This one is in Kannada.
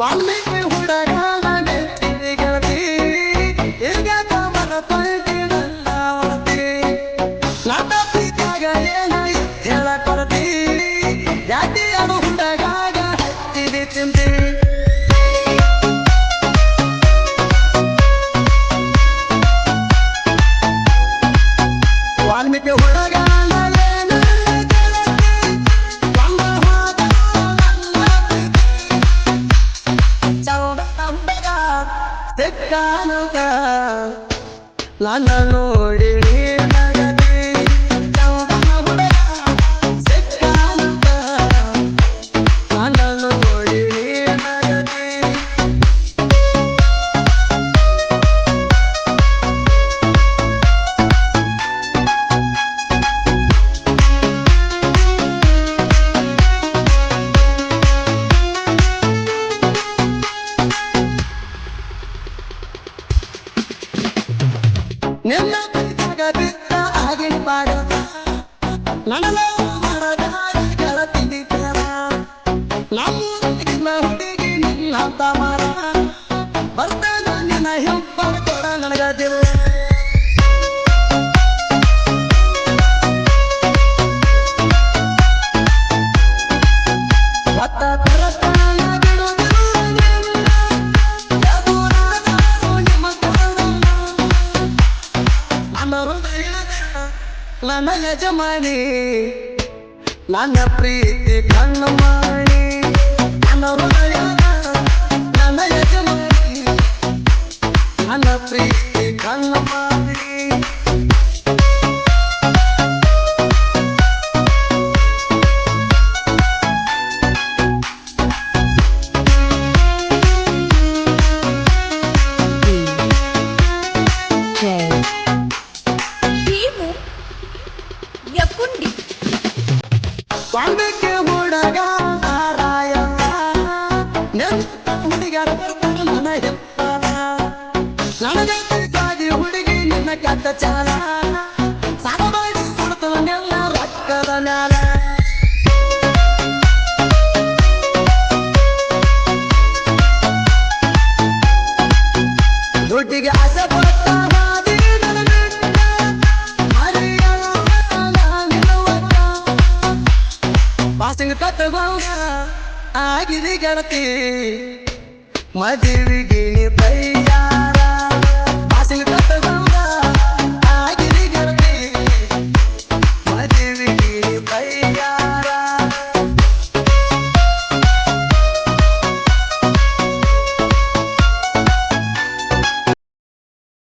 वाल्मीकि रहा ತೆಕ್ಕಾನುಗ ನನ್ನ ನೋಡಿ ಬರ್ತಾನ ನಿನ್ನ ಹೆಂಪ ಕೊಡ ನನಗ ದಿವ ನನ್ನ ಯಜಮಾನಿ ನನ್ನ ಪ್ರೀತಿ ಕಣ್ಣು ಮಾಡಿ. ನನ್ನ ಹೃದಯ ನನ್ನ ಯಜಮಾನಿ. ನನ್ನ ಪ್ರೀತಿ. ಸ್ವಾಮಿಗೆ ಹುಡುಗ ರಾಯ ನೆಂತ ಹುಡುಗರ ನನ್ನ ಹೆಪ್ಪನ ನನಗೆ ಬೇಕಾಗಿ ಹುಡುಗಿ ನಿನ್ನ ಕೆಟ್ಟ ಚಾಲ ಸಾಲ ಮಾಡಿ ಕೊಡ್ತವನ್ನೆಲ್ಲ ರೊಕ್ಕದ ಮ್ಯಾಲ. ದುಡ್ಡಿಗೆ ಆಸೆ ಪಟ್ಟ ಪಾಸಿಂಗ್ ಕಟ್ಟಬಹುದ ಆಗಿದೆ ಗೆಳತಿ ಮದುವೆಗೆ ಬೈ